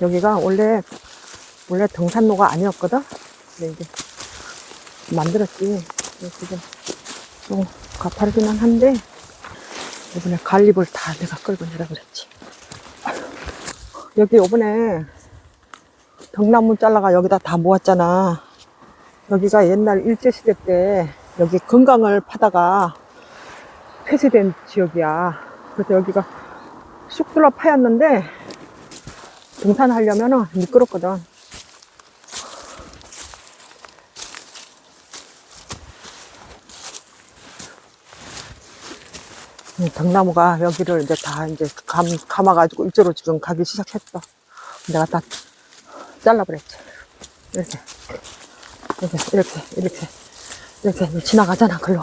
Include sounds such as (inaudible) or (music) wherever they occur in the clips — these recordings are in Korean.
여기가 원래, 원래 등산로가 아니었거든? 근데 이제 만들었지. 지금 좀 가파르기는 한데, 이번에 갈립을 다 내가 끌고 내려버렸지. 여기 요번에 등나무 잘라가 여기다 다 모았잖아. 여기가 옛날 일제시대 때 여기 건강을 파다가 폐쇄된 지역이야. 그래서 여기가 쑥 들어 파였는데 등산하려면은 미끄럽거든. 이 등나무가 여기를 이제 다 이제 감, 감아가지고 이쪽으로 지금 가기 시작했어. 내가 다 잘라버렸지. 이렇게. 이렇게, 이렇게, 이렇게. 이렇게 지나가잖아, 글로.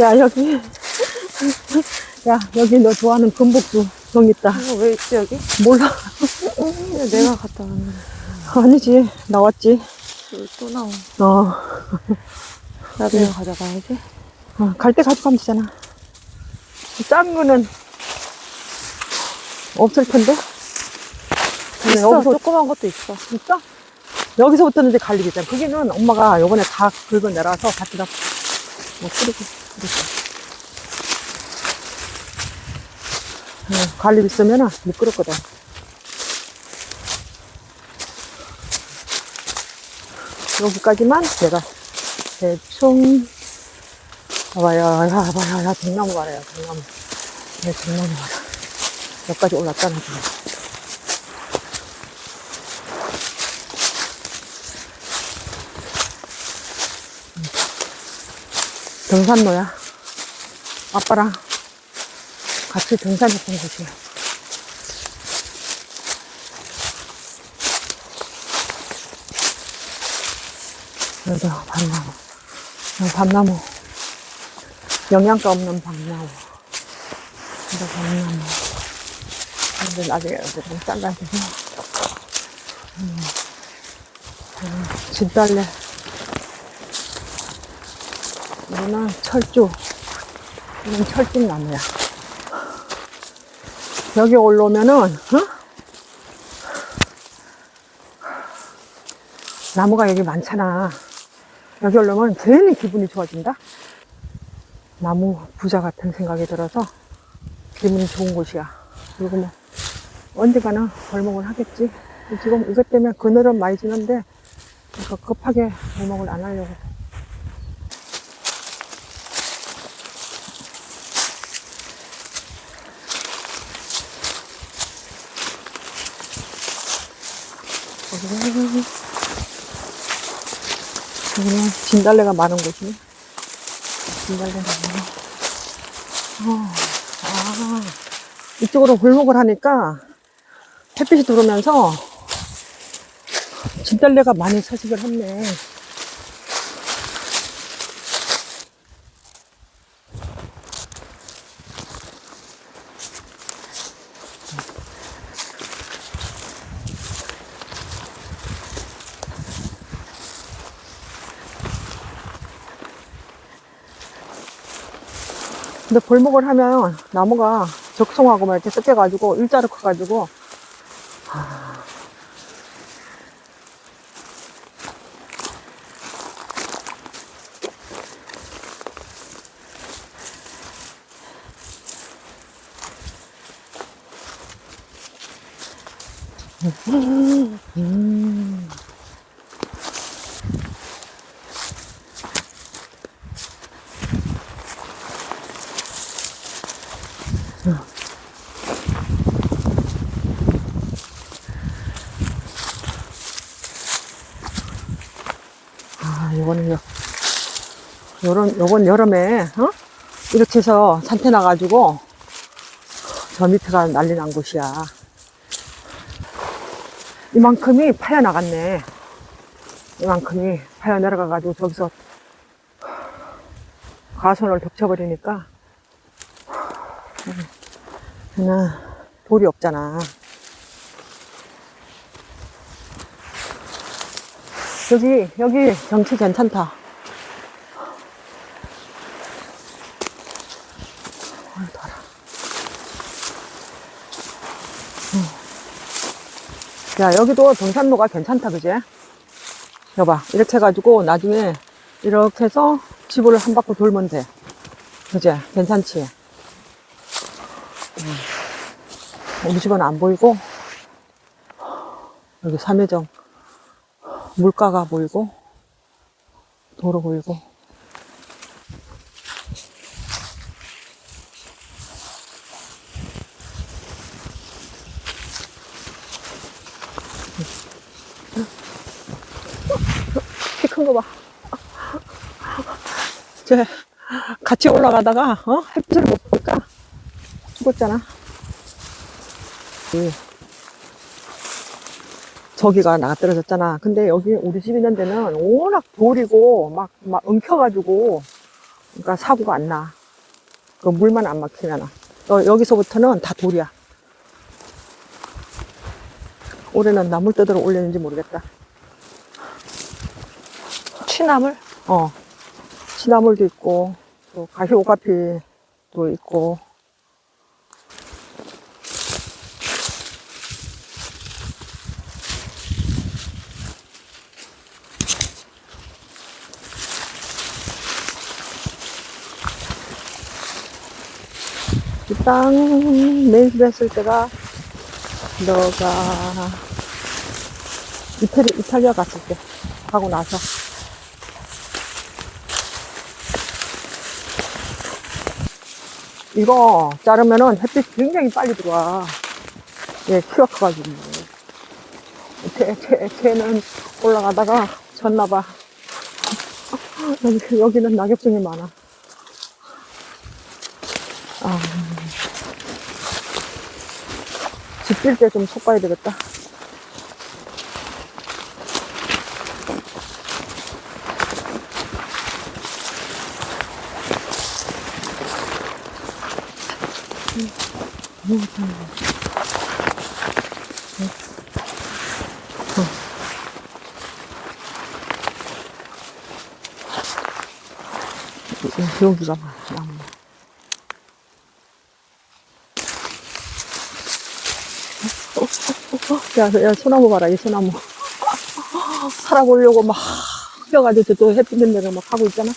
야, 여기. 야, 여기 너 좋아하는 금복주 정 있다. 이거 왜 있지 여기? 몰라. 내가 갔다 왔는데 아니지. 나왔지. 여기 또 나오. 어. 나도 이거 가져가야지. 어, 갈때 가져가면 되잖아. 작은 거는 없을 텐데. 있어. 여기서 조그만 것도 있어. 진짜? 여기서부터는 이제 갈리겠잖아. 그게는 엄마가 요번에 다 긁어 내라서 밭에다 뭐 뿌리고 응, 갈립 있으면은 미끄럽거든. 여기까지만 내가 대충 봐봐요, 야, 봐봐요, 야, 등나무 봐라요, 등나무. 내 등나무 봐라. 여기까지 올랐잖아, 지금. 등산로야. 아빠랑 같이 등산했던 곳이야. 여기도 밤나무. 여기 밤나무. 영양가 없는 밤나무. 여기 밤나무. 근데 나중에 여기 좀 잘라주고. 음, 음, 진달래. 이거는 철쭉. 이건 철쭉 나무야. 여기 올라오면은, 어? 나무가 여기 많잖아. 여기 올라오면 괜히 기분이 좋아진다? 나무 부자 같은 생각이 들어서 기분이 좋은 곳이야. 그리고 뭐, 언젠가는 벌목을 하겠지. 지금 이것 때문에 그늘은 많이 지는데, 그러니까 급하게 벌목을 안 하려고. 여기는, 진달래가 많은 곳이네. 진달래 많네. 어, 아, 이쪽으로 골목을 하니까 햇빛이 들어오면서 진달래가 많이 서식을 했네. 근데 골목을 하면 나무가 적송하고 막 이렇게 섞여가지고 일자로 커가지고 음. 아, 이거는 요, 요런, 요번 여름에, 어? 이렇게 해서 산태 나가지고, 저 밑에가 난리 난 곳이야. 이만큼이 파여 나갔네. 이만큼이 파여 내려가가지고 저기서 가선을 덮쳐버리니까, 그냥 돌이 없잖아. 여기, 여기 경치 괜찮다. 야, 여기도 등산로가 괜찮다, 그지? 여봐. 이렇게 해가지고 나중에 이렇게 해서 집을 한 바퀴 돌면 돼. 그지? 괜찮지? 음. 우리 집은 안 보이고, 여기 삼해정 물가가 보이고, 도로 보이고. 키 큰 거 봐. 쟤 같이 올라가다가 어? 햇빛을 못 보니까 죽었잖아. 이 저기가 나가 떨어졌잖아. 근데 여기 우리 집 있는 데는 워낙 돌이고 막, 막 엉켜가지고 그러니까 사고가 안 나. 그 물만 안 막히면. 어, 여기서부터는 다 돌이야. 올해는 나물 뜯으러 올렸는지 모르겠다. 취나물? 어, 시나물도 있고, 또 가시오카피도 있고. 이땅 매입 했을 때가 너가 이태리, 이탈리아 갔을 때 하고 나서 이거 자르면은 햇빛 굉장히 빨리 들어와. 예, 키가 커가지고. 쟤, 쟤, 쟤는 올라가다가 졌나봐. (laughs) 여기, 여기는 낙엽종이 많아. 아. 집질 때좀속 봐야 되겠다. 나무. 어, 어, 어, 야, 야, 소나무 봐라, 이 소나무. 살아보려고 막, 휘어가지고 또 햇빛 냄새가 막 하고 있잖아.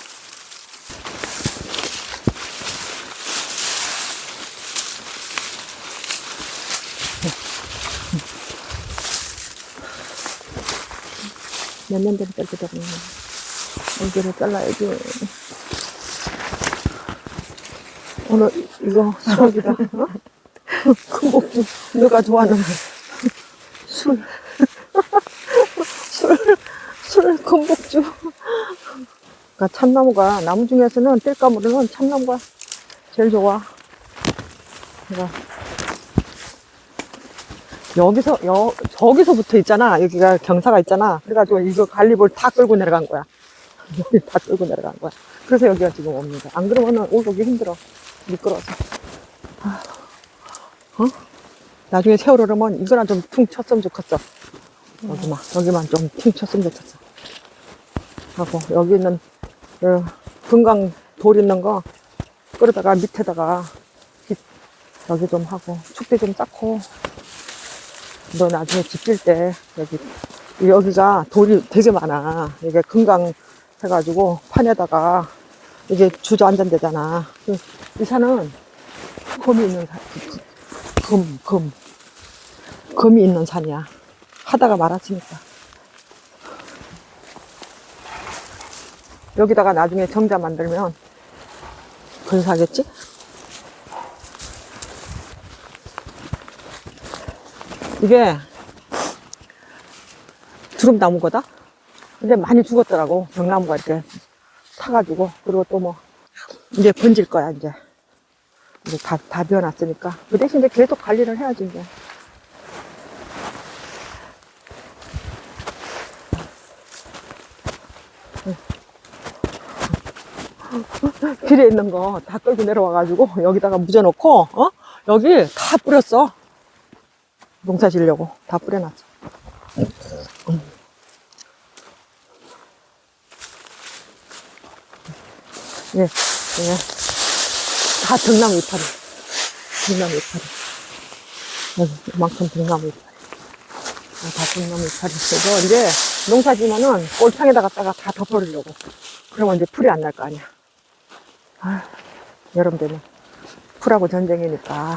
몇년 전에 뗄거든. 여기를 잘라야지. 오늘 이거 수업이다. 어? 큰 목줄. 누가 좋아하는 술. 술, 술, 큰 목줄. 그러니까 참나무가, 나무 중에서는 땔감으로는 참나무가 제일 좋아. 그러니까 여기서, 여, 저기서부터 있잖아. 여기가 경사가 있잖아. 그래가지고 이거 갈리볼 다 끌고 내려간 거야. (laughs) 여기 다 끌고 내려간 거야. 그래서 여기가 지금 옵니다. 안 그러면은 올라오기 힘들어. 미끄러워서. 아, 어? 나중에 세월호라면 이거나 좀 퉁 쳤으면 좋겠어. 여기만, 여기만 좀 퉁 쳤으면 좋겠어. 하고, 여기는, 그, 금강 돌 있는 거, 끌어다가 밑에다가, 깃, 여기 좀 하고, 축대 좀 쌓고, 너 나중에 집 질 때, 여기, 여기가 돌이 되게 많아. 이게 금강 해가지고, 판에다가, 이게 주저앉은데잖아. 그, 이 산은 금이 있는 산, 금, 금. 금이 있는 산이야. 하다가 말았으니까. 여기다가 나중에 정자 만들면 근사하겠지? 이게 두릅나무거든? 근데 많이 죽었더라고. 병나무가 이렇게 타가지고. 그리고 또 뭐, 이제 번질 거야, 이제. 이제 다, 다 비워놨으니까. 그 대신 이제 계속 관리를 해야지, 이제. 길에 있는 거 다 끌고 내려와가지고 여기다가 묻어놓고 어 여기 다 뿌렸어 농사 지으려고 다 뿌려놨어 음. 예, 예. 다 등나무 이파리 등나무 이파리 여기 이만큼 등나무 이파리 다섯 놈 이파리 있어서 이제 농사 지면은 꼴창에다 갖다가 다 덮어주려고. 그러면 이제 풀이 안 날 거 아니야. 아, 여름 되면 풀하고 전쟁이니까